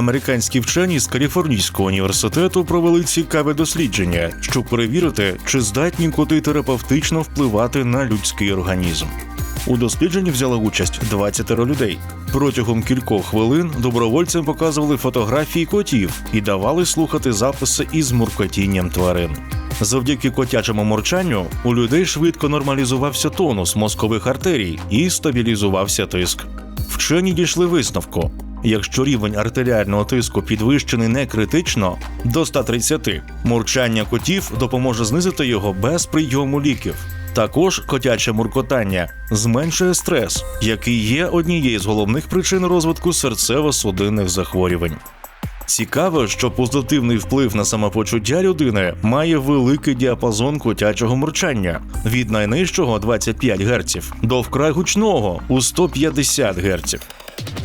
Американські вчені з Каліфорнійського університету провели цікаве дослідження, щоб перевірити, чи здатні коти терапевтично впливати на людський організм. У дослідженні взяла участь 20 людей. Протягом кількох хвилин добровольцям показували фотографії котів і давали слухати записи із муркотінням тварин. Завдяки котячому мурчанню у людей швидко нормалізувався тонус мозкових артерій і стабілізувався тиск. Вчені дійшли висновку. Якщо рівень артеріального тиску підвищений не критично до 130, мурчання котів допоможе знизити його без прийому ліків. Також котяче муркотання зменшує стрес, який є однією з головних причин розвитку серцево-судинних захворювань. Цікаво, що позитивний вплив на самопочуття людини має великий діапазон котячого мурчання від найнижчого 25 Гц до вкрай гучного у 150 Гц.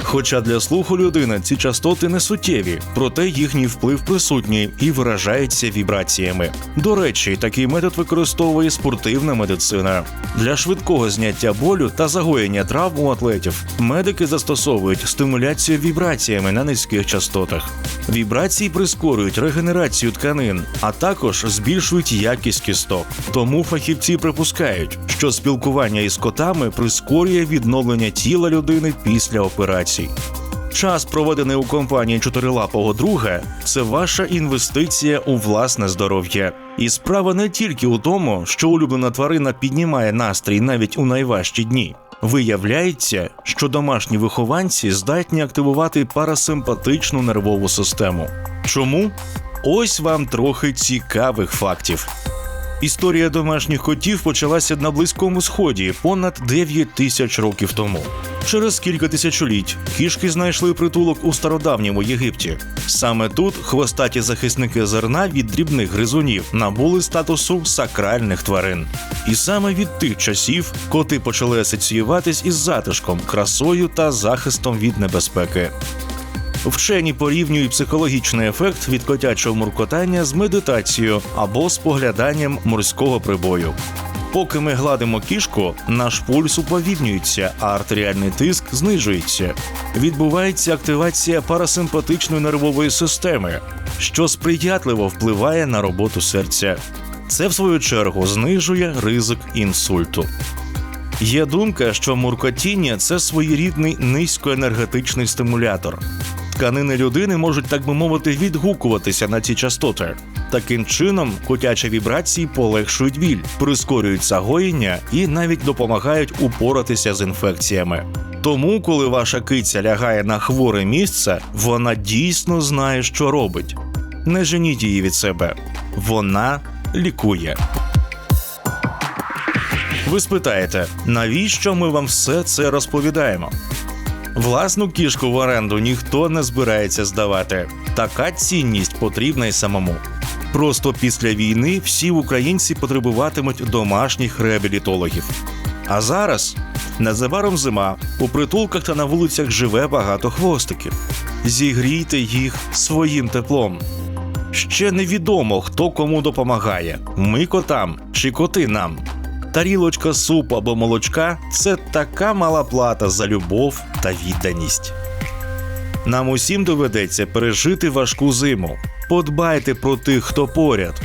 Хоча для слуху людини ці частоти не суттєві, проте їхній вплив присутній і виражається вібраціями. До речі, такий метод використовує спортивна медицина. Для швидкого зняття болю та загоєння травм у атлетів медики застосовують стимуляцію вібраціями на низьких частотах. Вібрації прискорюють регенерацію тканин, а також збільшують якість кісток. Тому фахівці припускають, що спілкування із котами прискорює відновлення тіла людини після операцій. Час, проведений у компанії чотирилапого друга, це ваша інвестиція у власне здоров'я. І справа не тільки у тому, що улюблена тварина піднімає настрій навіть у найважчі дні. Виявляється, що домашні вихованці здатні активувати парасимпатичну нервову систему. Чому? Ось вам трохи цікавих фактів. Історія домашніх котів почалася на Близькому Сході понад 9 тисяч років тому. Через кілька тисячоліть кішки знайшли притулок у стародавньому Єгипті. Саме тут хвостаті захисники зерна від дрібних гризунів набули статусу сакральних тварин. І саме від тих часів коти почали асоціюватись із затишком, красою та захистом від небезпеки. Вчені порівнюють психологічний ефект від котячого муркотання з медитацією або спогляданням морського прибою. Поки ми гладимо кішку, наш пульс уповільнюється, а артеріальний тиск знижується. Відбувається активація парасимпатичної нервової системи, що сприятливо впливає на роботу серця. Це, в свою чергу, знижує ризик інсульту. Є думка, що муркотіння це своєрідний низькоенергетичний стимулятор. Тканини людини можуть, так би мовити, відгукуватися на ці частоти. Таким чином, котячі вібрації полегшують біль, прискорюють загоєння і навіть допомагають упоратися з інфекціями. Тому, коли ваша киця лягає на хворе місце, вона дійсно знає, що робить. Не женіть її від себе, вона лікує. Ви спитаєте, навіщо ми вам все це розповідаємо? Власну кішку в оренду ніхто не збирається здавати. Така цінність потрібна й самому. Просто після війни всі українці потребуватимуть домашніх реабілітологів. А зараз незабаром зима, у притулках та на вулицях живе багато хвостиків. Зігрійте їх своїм теплом. Ще невідомо, хто кому допомагає: ми котам чи коти нам. Тарілочка супу або молочка це така мала плата за любов та відданість. Нам усім доведеться пережити важку зиму. Подбайте про тих, хто поряд.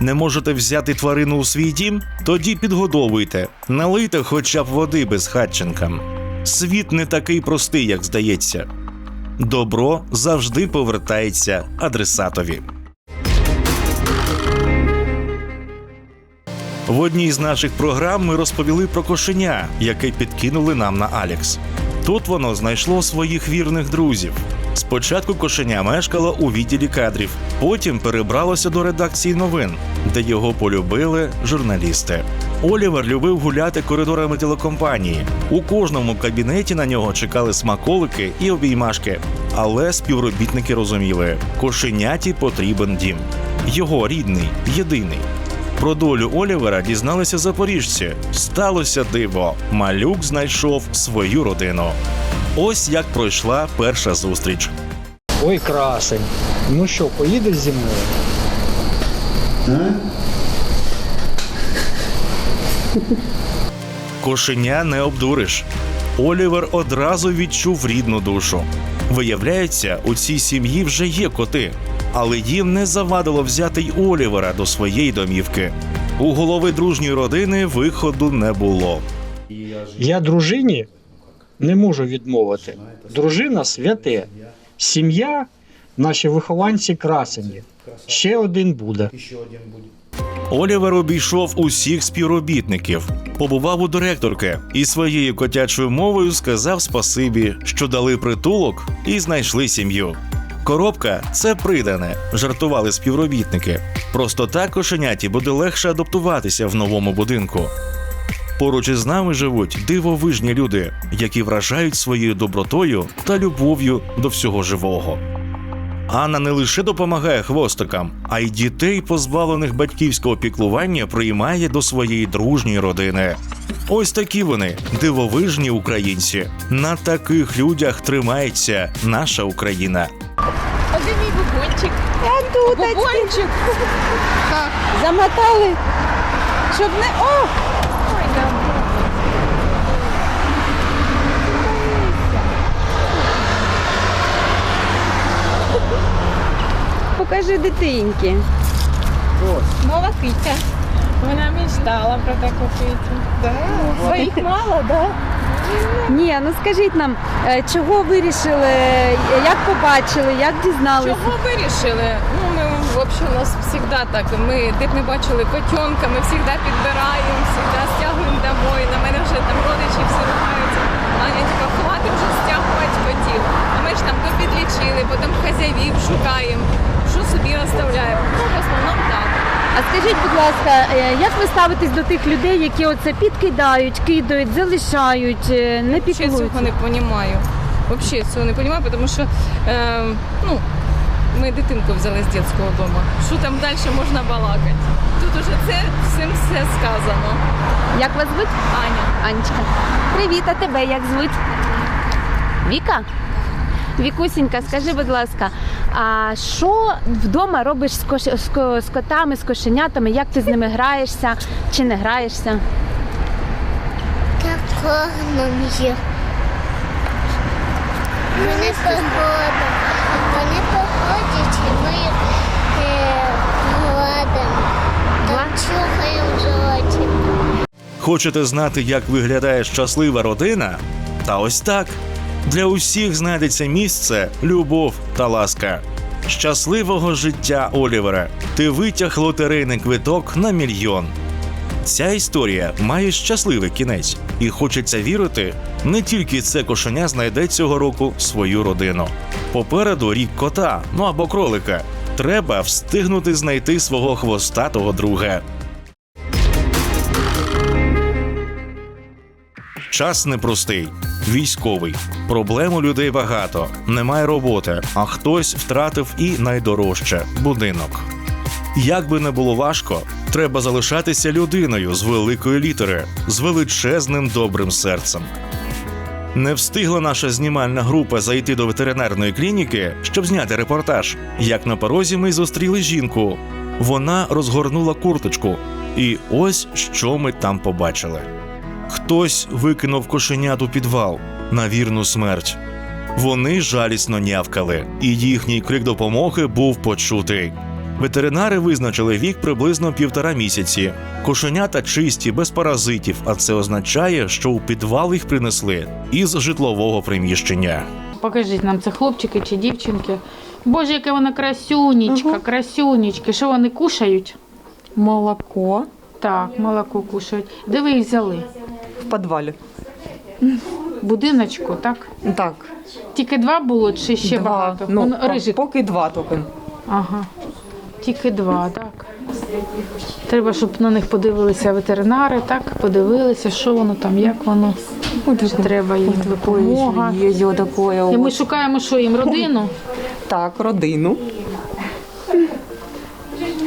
Не можете взяти тварину у свій дім? Тоді підгодовуйте, налийте хоча б води без хатченкам. Світ не такий простий, як здається. Добро завжди повертається адресатові. В одній з наших програм ми розповіли про кошеня, яке підкинули нам на Алекс. Тут воно знайшло своїх вірних друзів. Спочатку кошеня мешкало у відділі кадрів, потім перебралося до редакції новин, де його полюбили журналісти. Олівер любив гуляти коридорами телекомпанії. У кожному кабінеті на нього чекали смаколики і обіймашки. Але співробітники розуміли, кошеняті потрібен дім. Його рідний, єдиний. Про долю Олівера дізналися запоріжці. Сталося диво. Малюк знайшов свою родину. Ось як пройшла перша зустріч. Ой, красень. Ну що, поїдеш зі мною? Кошеня не обдуриш. Олівер одразу відчув рідну душу. Виявляється, у цій сім'ї вже є коти, але їм не завадило взяти й Олівера до своєї домівки. У голови дружньої родини виходу не було. Я дружині не можу відмовити. Дружина святе. Сім'я, наші вихованці красені. Ще один буде. Олівер обійшов усіх співробітників, побував у директорки і своєю котячою мовою сказав спасибі, що дали притулок і знайшли сім'ю. Коробка це придане, жартували співробітники. Просто так кошеняті буде легше адаптуватися в новому будинку. Поруч із нами живуть дивовижні люди, які вражають своєю добротою та любов'ю до всього живого. Анна не лише допомагає хвостикам, а й дітей, позбавлених батьківського піклування, приймає до своєї дружньої родини. Ось такі вони дивовижні українці. На таких людях тримається наша Україна. А де мій бубончик? Я тут Бубончик! замотали, щоб не. О! Ой, да. Покажи дитинки. Нова киця. Вона мечтала про таку кицю. Да. Своїх мало, да? Ні, ну скажіть нам, е, чого вирішили, як побачили, як дізналися? Чого вирішили? Ну, ми, в общем, у нас завжди так. Ми де б не бачили котенка, ми завжди підбираємо, завжди стягуємо домой. На мене вже там родичі всі рухаються. Аня, типа, хватить вже стягувати котів. А ми ж там то підлічили, потім хазяїв шукаємо. Що собі розставляємо? Ну, в основному так. А скажіть, будь ласка, е, як ви ставитесь до тих людей, які оце підкидають, кидають, залишають, е, не піклуються? цього не розумію. Взагалі цього не розумію, тому що е, ну, ми дитинку взяли з дитячого дому. Що там далі можна балакати? Тут уже це всім все сказано. Як вас звуть? Аня. Анечка. Привіт, а тебе як звуть? Віка? Вікусінька, скажи, будь ласка, а що вдома робиш з, кош... з, з котами, з кошенятами? Як ти з ними граєшся чи не граєшся? Так кормом їх. Вони погода. Вони походять і ми їх е, гладимо. Там чухаємо животі. Хочете знати, як виглядає щаслива родина? Та ось так. Для усіх знайдеться місце, любов та ласка. Щасливого життя, Олівера! Ти витяг лотерейний квиток на мільйон. Ця історія має щасливий кінець, і хочеться вірити, не тільки це кошеня знайде цього року свою родину. Попереду рік кота, ну або кролика. Треба встигнути знайти свого хвостатого друга. Час непростий, військовий. Проблем у людей багато. Немає роботи, а хтось втратив і найдорожче будинок. Як би не було важко, треба залишатися людиною з великої літери, з величезним добрим серцем. Не встигла наша знімальна група зайти до ветеринарної клініки, щоб зняти репортаж. Як на порозі ми зустріли жінку. Вона розгорнула курточку, і ось що ми там побачили. Хтось викинув кошенят у підвал на вірну смерть. Вони жалісно нявкали, і їхній крик допомоги був почутий. Ветеринари визначили вік приблизно півтора місяці. Кошенята чисті, без паразитів, а це означає, що у підвал їх принесли із житлового приміщення. Покажіть нам, це хлопчики чи дівчинки. Боже, яка вона красюнічка, красюнічки. Що вони кушають? Молоко Так, молоко кушають. Де ви їх взяли? В підвалі. Будиночку, так? Так. Тільки два було чи ще два. багато? Ну, Вон по- рижик. поки два тільки. Ага. Тільки два, так. Треба, щоб на них подивилися ветеринари, так? Подивилися, що воно там, як воно. Чи треба їм допомога. Ось таке. І ми шукаємо, що їм родину. Так, родину.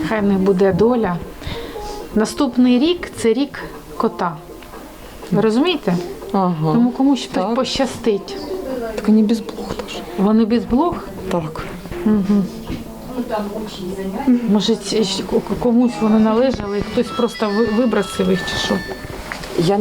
Хай в них буде доля. Наступний рік це рік кота. Ви розумієте? Ага. Тому комусь Так. пощастить. Так не без блох теж. Вони без блох. Так. Може, ці- комусь вони належали, і хтось просто ви- вибросив їх чи що. Я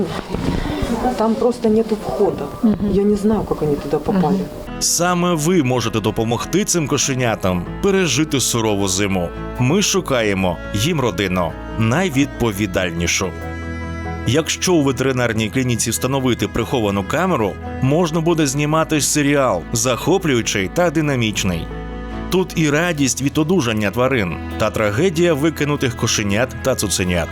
Там просто нету входа. Я не знаю, как они туда попали. Саме ви можете допомогти цим кошенятам пережити сурову зиму. Ми шукаємо їм родину найвідповідальнішу. Якщо у ветеринарній клініці встановити приховану камеру, можна буде знімати серіал, захоплюючий та динамічний. Тут і радість від одужання тварин та трагедія викинутих кошенят та цуценят.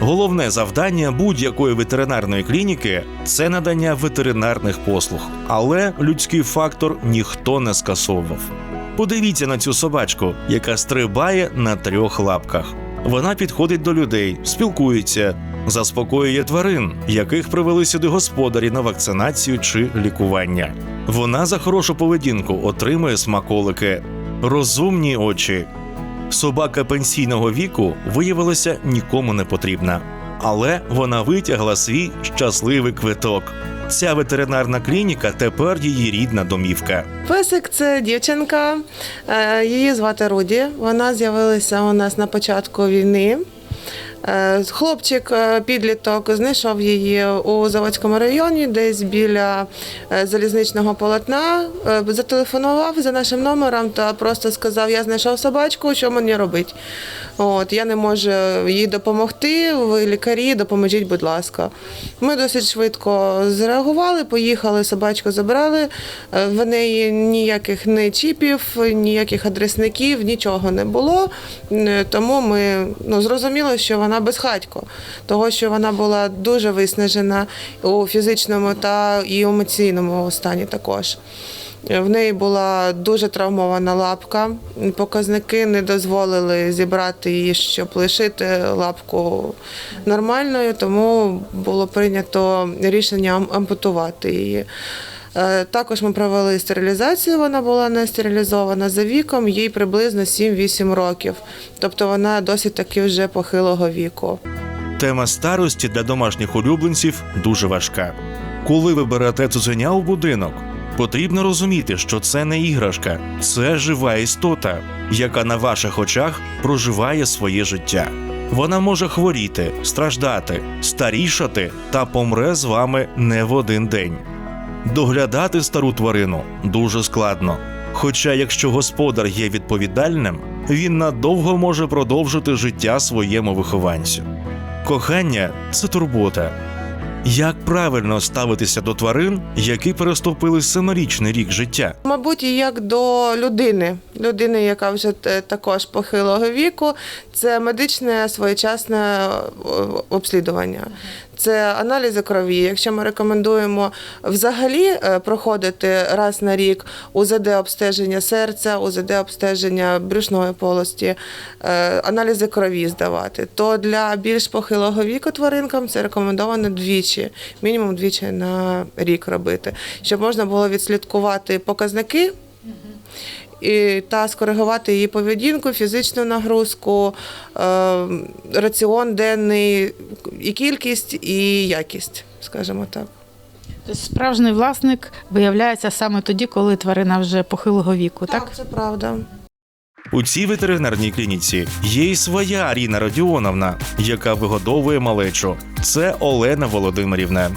Головне завдання будь-якої ветеринарної клініки це надання ветеринарних послуг, але людський фактор ніхто не скасовував. Подивіться на цю собачку, яка стрибає на трьох лапках. Вона підходить до людей, спілкується, заспокоює тварин, яких привели сюди господарі на вакцинацію чи лікування. Вона за хорошу поведінку отримує смаколики, розумні очі, Собака пенсійного віку виявилася нікому не потрібна, але вона витягла свій щасливий квиток. Ця ветеринарна клініка тепер її рідна домівка. Песик це дівчинка, е, її звати Руді. Вона з'явилася у нас на початку війни. Е, Хлопчик, е, підліток, знайшов її у Заводському районі, десь біля е, залізничного полотна. Зателефонував за нашим номером та просто сказав: Я знайшов собачку, що мені робити. От, я не можу їй допомогти. Ви лікарі, допоможіть, будь ласка. Ми досить швидко зреагували, поїхали, собачку забрали. В неї ніяких не чіпів, ніяких адресників, нічого не було. Тому ми ну, зрозуміли, що вона безхатько, того що вона була дуже виснажена у фізичному та і емоційному стані також. В неї була дуже травмована лапка. Показники не дозволили зібрати її, щоб лишити лапку нормальною, тому було прийнято рішення ампутувати її. Е, Також ми провели стерилізацію, вона була не стерилізована за віком, їй приблизно 7-8 років. Тобто вона досить таки вже похилого віку. Тема старості для домашніх улюбленців дуже важка. Коли ви берете цуценя у будинок, потрібно розуміти, що це не іграшка, це жива істота, яка на ваших очах проживає своє життя. Вона може хворіти, страждати, старішати та помре з вами не в один день. Доглядати стару тварину дуже складно. Хоча, якщо господар є відповідальним, він надовго може продовжити життя своєму вихованцю. Кохання це турбота. Як правильно ставитися до тварин, які переступили семирічний рік життя? Мабуть, як до людини, людини, яка вже також похилого віку, це медичне своєчасне е, обслідування. Це аналізи крові. Якщо ми рекомендуємо взагалі е, проходити раз на рік УЗД обстеження серця, УЗД обстеження брюшної полості, е, аналізи крові здавати, то для більш похилого віку тваринкам це рекомендовано двічі, мінімум двічі на рік робити, щоб можна було відслідкувати показники і, та скоригувати її поведінку, фізичну нагрузку, е, раціон денний, і кількість, і якість, скажімо так. Тобто справжній власник виявляється саме тоді, коли тварина вже похилого віку, так? це правда. У цій ветеринарній клініці є й своя Аріна Родіоновна, яка вигодовує малечу. Це Олена Володимирівна.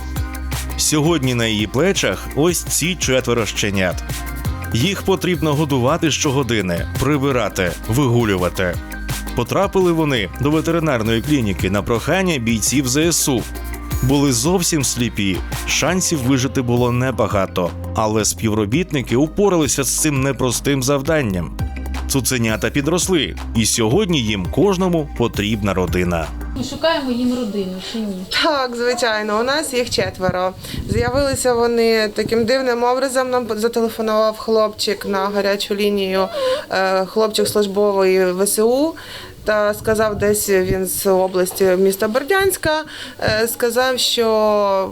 Сьогодні на її плечах ось ці четверо щенят. Їх потрібно годувати щогодини, прибирати, вигулювати. Потрапили вони до ветеринарної клініки на прохання бійців ЗСУ. Були зовсім сліпі, шансів вижити було небагато, але співробітники упоралися з цим непростим завданням. Цуценята підросли, і сьогодні їм кожному потрібна родина. Ми шукаємо їм родину чи ні? Так, звичайно, у нас їх четверо. З'явилися вони таким дивним образом. Нам зателефонував хлопчик на гарячу лінію, е, хлопчик службовий ВСУ. Та сказав, десь він з області міста Бердянська, е, сказав, що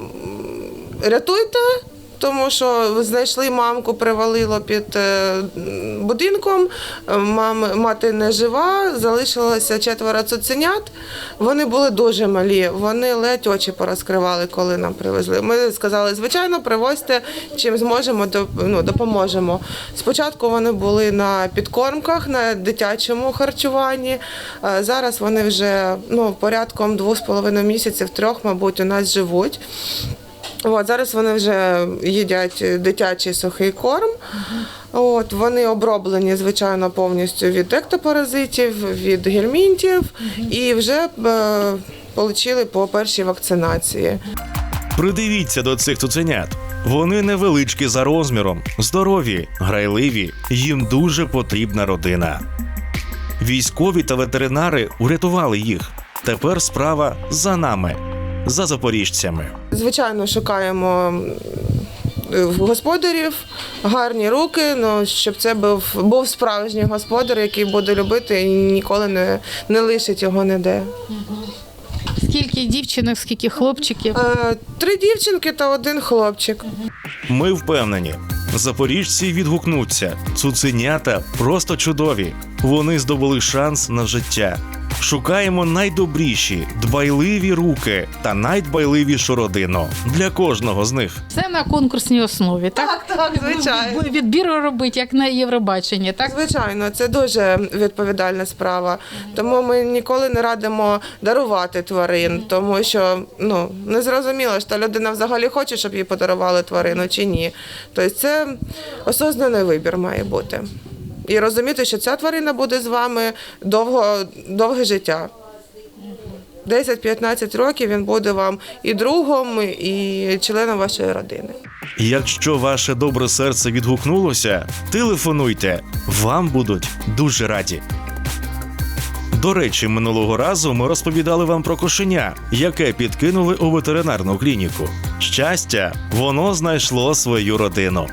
рятуйте, тому що знайшли мамку, привалило під е, будинком. Мам, мати не жива, залишилося четверо цуценят. Вони були дуже малі, вони ледь очі порозкривали, коли нам привезли. Ми сказали, звичайно, привозьте, чим зможемо, ну, допоможемо. Спочатку вони були на підкормках, на дитячому харчуванні. Е, Зараз вони вже ну, порядком двох з половиною місяців, трьох, мабуть, у нас живуть. От, зараз вони вже їдять дитячий сухий корм. От, вони оброблені, звичайно, повністю від ектопаразитів, від гельмінтів і вже е, отримали по першій вакцинації. Придивіться до цих цуценят. Вони невеличкі за розміром, здорові, грайливі, їм дуже потрібна родина. Військові та ветеринари урятували їх. Тепер справа за нами, за запоріжцями. Звичайно, шукаємо господарів гарні руки, ну, щоб це був, був справжній господар, який буде любити і ніколи не, не лишить його ніде. Скільки дівчинок, скільки хлопчиків? Е, Три дівчинки та один хлопчик. Ми впевнені, запоріжці відгукнуться. Цуценята просто чудові. Вони здобули шанс на життя. Шукаємо найдобріші, дбайливі руки та найдбайливішу родину для кожного з них. Це на конкурсній основі, так? Так, так, звичайно. Відбір робить, як на Євробаченні, так? Звичайно, це дуже відповідальна справа. Тому ми ніколи не радимо дарувати тварин, тому що ну не зрозуміло, що людина взагалі хоче, щоб їй подарували тварину чи ні. Тобто це осознаний вибір має бути. І розуміти, що ця тварина буде з вами довго, довге життя. 10-15 років він буде вам і другом, і членом вашої родини. Якщо ваше добре серце відгукнулося, телефонуйте, вам будуть дуже раді. До речі, минулого разу ми розповідали вам про кошеня, яке підкинули у ветеринарну клініку. Щастя, воно знайшло свою родину.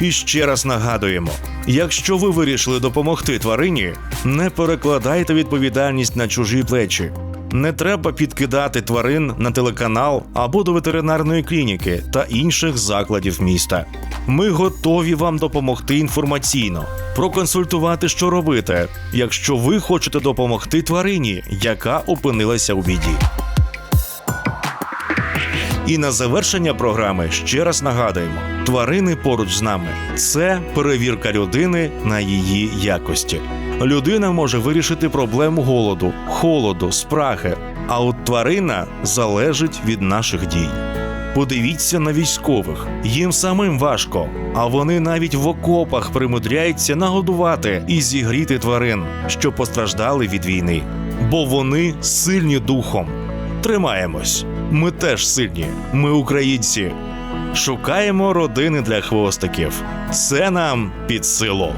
І ще раз нагадуємо: якщо ви вирішили допомогти тварині, не перекладайте відповідальність на чужі плечі. Не треба підкидати тварин на телеканал або до ветеринарної клініки та інших закладів міста. Ми готові вам допомогти інформаційно, проконсультувати, що робити, якщо ви хочете допомогти тварині, яка опинилася у біді. І на завершення програми ще раз нагадуємо: тварини поруч з нами це перевірка людини на її якості. Людина може вирішити проблему голоду, холоду, спраги, а от тварина залежить від наших дій. Подивіться на військових, їм самим важко, а вони навіть в окопах примудряються нагодувати і зігріти тварин, що постраждали від війни, бо вони сильні духом. Тримаємось. Ми теж сильні. Ми українці. Шукаємо родини для хвостиків. Це нам під силу.